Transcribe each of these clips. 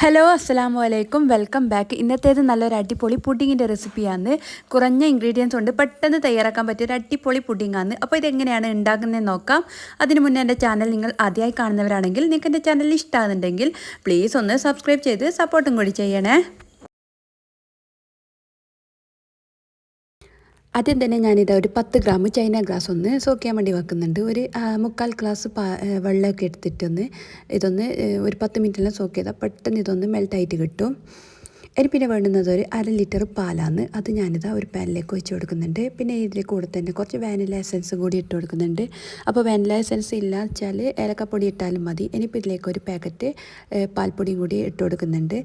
Hello അസ്സാം വലൈക്കും welcome back ഇന്നത്തേത് നല്ലൊരു അടിപൊളി പുഡിങ്ങിന്റെ റെസിപ്പിയാണ് കുറഞ്ഞ ഇൻഗ്രീഡിയൻസ് ഉണ്ട്. പെട്ടെന്ന് തയ്യാറാക്കാൻ പറ്റിയ ഒരു അടിപൊളി പുഡിങ്ങാണ്. അപ്പോൾ ഇതെങ്ങനെയാണ് ഉണ്ടാക്കുന്നതെന്ന് നോക്കാം. അതിന് മുന്നേ എന്റെ ചാനൽ നിങ്ങൾ ആദ്യമായി കാണുന്നവരാണെങ്കിൽ നിങ്ങൾക്ക് എന്റെ ചാനൽ ഇഷ്ടമാകുന്നുണ്ടെങ്കിൽ പ്ലീസ് ഒന്ന് സബ്സ്ക്രൈബ് ചെയ്ത് സപ്പോർട്ടും കൂടി ചെയ്യണേ. ആദ്യം തന്നെ ഞാനിത് ഒരു പത്ത് ഗ്രാം ചൈന ഗ്ലാസ് ഒന്ന് സോക്ക് ചെയ്യാൻ വേണ്ടി വെക്കുന്നുണ്ട്. ഒരു മുക്കാൽ ഗ്ലാസ് പാ വെള്ളമൊക്കെ എടുത്തിട്ടൊന്ന് ഇതൊന്ന് ഒരു പത്ത് മിനിറ്റെല്ലാം സോക്ക് ചെയ്താൽ പെട്ടെന്ന് ഇതൊന്ന് മെൽട്ടായിട്ട് കിട്ടും. ഇനി പിന്നെ വേണ്ടുന്നത് ഒരു അര ലിറ്റർ പാലാണ് അത് ഞാനിതാ ഒരു പാനിലേക്ക് ഒഴിച്ച് കൊടുക്കുന്നുണ്ട്. പിന്നെ ഇതിൽ കൂടെ തന്നെ കുറച്ച് വാനില എസൻസ് കൂടി ഇട്ട് കൊടുക്കുന്നുണ്ട്. അപ്പോൾ വാനില എസൻസ് ഇല്ല വെച്ചാൽ ഏലക്കപ്പൊടി ഇട്ടാലും മതി. ഇനിയിപ്പോൾ ഇതിലേക്ക് ഒരു പാക്കറ്റ് പാൽപ്പൊടിയും കൂടി ഇട്ട് കൊടുക്കുന്നുണ്ട്.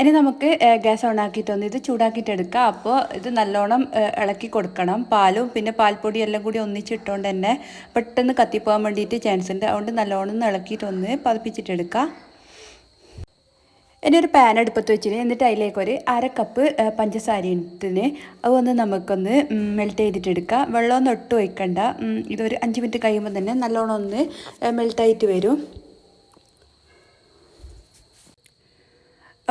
ഇനി നമുക്ക് ഗ്യാസ് ഓൺ ആക്കിയിട്ടൊന്ന് ഇത് ചൂടാക്കിയിട്ട് എടുക്കാം. അപ്പോൾ ഇത് നല്ലോണം ഇളക്കി കൊടുക്കണം. പാലും പിന്നെ പാൽപ്പൊടി എല്ലാം കൂടി ഒന്നിച്ചിട്ടുകൊണ്ട് തന്നെ പെട്ടെന്ന് കത്തിപ്പോകാൻ വേണ്ടിയിട്ട് ചാൻസ് ഉണ്ട് അതുകൊണ്ട് നല്ലോണം ഒന്ന് ഇളക്കിയിട്ടൊന്ന് പതിപ്പിച്ചിട്ടെടുക്കാം ഇനി ഒരു പാൻ അടുപ്പത്ത് വെച്ചിന്. എന്നിട്ട് അതിലേക്ക് ഒരു അര കപ്പ് പഞ്ചസാര ഇട്ടിന്. അതൊന്ന് നമുക്കൊന്ന് മെൽറ്റ് ചെയ്തിട്ടെടുക്കാം വെള്ളമൊന്നും ഒട്ടും ഒഴിക്കണ്ട. ഇതൊരു അഞ്ച് മിനിറ്റ് കഴിയുമ്പോൾ തന്നെ നല്ലോണം ഒന്ന് മെൽറ്റായിട്ട് വരും.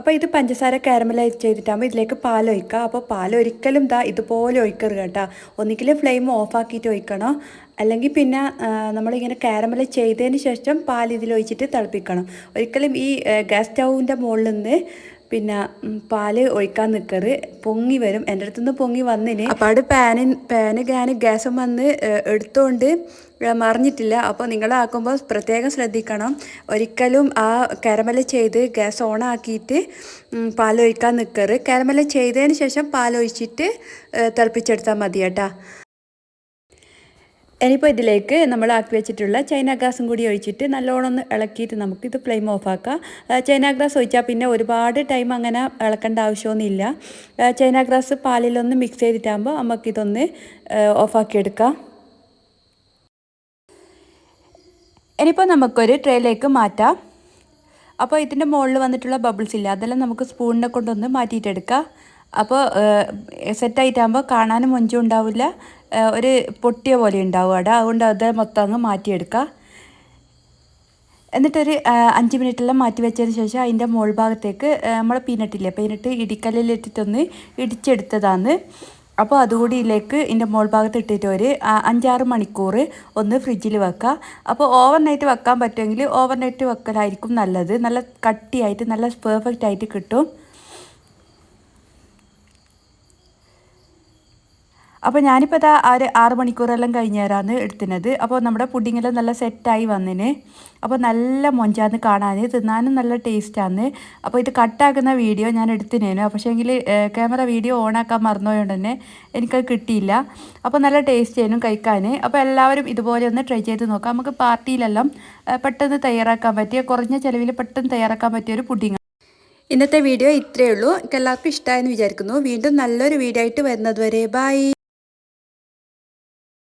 അപ്പോൾ ഇത് പഞ്ചസാര കാരമലൈസ് ചെയ്തിട്ടാകുമ്പോൾ ഇതിലേക്ക് പാൽ ഒഴിക്കുക. അപ്പോൾ പാൽ ഒരിക്കലും ദാ ഇതുപോലെ ഒഴിക്കരുത് കേട്ടോ. ഒന്നിക്കൽ ഫ്ലെയിം ഓഫാക്കിയിട്ട് ഒഴിക്കണം. അല്ലെങ്കിൽ പിന്നെ നമ്മളിങ്ങനെ കാരമല ചെയ്തതിന് ശേഷം പാൽ ഇതിലൊഴിച്ചിട്ട് തിളപ്പിക്കണം. ഒരിക്കലും ഈ ഗ്യാസ് സ്റ്റൗവിന്റെ മുകളിൽ നിന്ന് പിന്നെ പാൽ ഒഴിക്കാൻ നിൽക്കറ് പൊങ്ങി വരും. എന്റെ അടുത്തുനിന്ന് പൊങ്ങി വന്നിന്. അപ്പാട് പാന് പാന് ഗാന് ഗ്യാസും വന്ന് എടുത്തോണ്ട് മറിഞ്ഞിട്ടില്ല. അപ്പോൾ നിങ്ങളാക്കുമ്പോൾ പ്രത്യേകം ശ്രദ്ധിക്കണം. ഒരിക്കലും ആ കരമല ചെയ്ത് ഗ്യാസ് ഓൺ ആക്കിയിട്ട് പാലൊഴിക്കാൻ നിൽക്കറ് കരമല ചെയ്തതിന് ശേഷം പാലൊഴിച്ചിട്ട് തിളപ്പിച്ചെടുത്താൽ മതി കേട്ടോ. ഇനിയിപ്പോൾ ഇതിലേക്ക് നമ്മൾ ആക്കി വെച്ചിട്ടുള്ള ചൈന ഗ്രാസും കൂടി ഒഴിച്ചിട്ട് നല്ലോണം ഒന്ന് ഇളക്കിയിട്ട് ഇത് ഫ്ലെയിം ഓഫ് ഓഫാക്കാം ചൈന ഗ്രാസ് ഒഴിച്ചാൽ പിന്നെ ഒരുപാട് ടൈം അങ്ങനെ ഇളക്കേണ്ട ആവശ്യമൊന്നുമില്ല. ചൈന ഗ്രാസ് പാലിലൊന്ന് മിക്സ് ചെയ്തിട്ടാകുമ്പോൾ നമുക്കിതൊന്ന് ഓഫാക്കിയെടുക്കാം ഇനിയിപ്പോൾ നമുക്കൊരു ട്രേയിലേക്ക് മാറ്റാം. അപ്പോൾ ഇതിന്റെ മുകളിൽ വന്നിട്ടുള്ള ബബിൾസ് ഇല്ല അതെല്ലാം നമുക്ക് സ്പൂണിനെ കൊണ്ടൊന്ന് മാറ്റിയിട്ടെടുക്കാം. അപ്പോൾ സെറ്റായിട്ടാകുമ്പോൾ കാണാനും മൊഞ്ചും ഉണ്ടാവില്ല. ഒരു പൊട്ടിയ പോലെ ഉണ്ടാവും അവിടെ അതുകൊണ്ട് അത് മൊത്തം അങ്ങ് മാറ്റിയെടുക്കുക. എന്നിട്ടൊരു അഞ്ച് മിനിറ്റെല്ലാം മാറ്റി വെച്ചതിന് ശേഷം അതിന്റെ മോൾ ഭാഗത്തേക്ക് നമ്മൾ പീനട്ടില്ലേ പീനട്ട് ഇടിക്കല്ലിലിട്ടിട്ടൊന്ന് ഇടിച്ചെടുത്തതാണ്. അപ്പോൾ അതുകൂടി ഇതിലേക്ക് ഇതിന്റെ മോൾ ഭാഗത്ത് ഇട്ടിട്ട് ഒരു അഞ്ചാറ് മണിക്കൂർ ഒന്ന് ഫ്രിഡ്ജിൽ വെക്കുക. അപ്പോൾ ഓവർ നൈറ്റ് വെക്കാൻ പറ്റുമെങ്കിൽ ഓവർ നൈറ്റ് വെക്കലായിരിക്കും നല്ലത്. നല്ല കട്ടിയായിട്ട് നല്ല പെർഫെക്റ്റ് ആയിട്ട് കിട്ടും. അപ്പോൾ ഞാനിപ്പോൾ ഇതാ ഒരു ആറ് മണിക്കൂറെല്ലാം കഴിഞ്ഞേരാന്ന് എടുത്തിനത്. അപ്പോൾ നമ്മുടെ പുഡിങ്ങെല്ലാം നല്ല സെറ്റായി വന്നിന്. അപ്പോൾ നല്ല മൊഞ്ചാന്ന് കാണാൻ തിന്നാനും നല്ല ടേസ്റ്റാന്ന്. അപ്പോൾ ഇത് കട്ടാക്കുന്ന വീഡിയോ ഞാൻ എടുത്തിനേനു. പക്ഷേങ്കിൽ ക്യാമറ വീഡിയോ ഓണാക്കാൻ മറന്നുപോയോണ്ട് തന്നെ എനിക്കത് കിട്ടിയില്ല. അപ്പോൾ നല്ല ടേസ്റ്റ് ചെയ്യാനും കഴിക്കാൻ അപ്പോൾ എല്ലാവരും ഇതുപോലെ ഒന്ന് ട്രൈ ചെയ്ത് നോക്കാം. നമുക്ക് പാർട്ടിയിലെല്ലാം പെട്ടെന്ന് തയ്യാറാക്കാൻ പറ്റിയ കുറഞ്ഞ ചിലവിൽ പെട്ടെന്ന് തയ്യാറാക്കാൻ പറ്റിയ ഒരു പുഡിങ് ഇന്നത്തെ വീഡിയോ ഇത്രയേ ഉള്ളൂ എല്ലാവർക്കും ഇഷ്ടമായെന്ന് വിചാരിക്കുന്നു. വീണ്ടും നല്ലൊരു വീഡിയോ ആയിട്ട് വരുന്നത് വരെ ബൈ.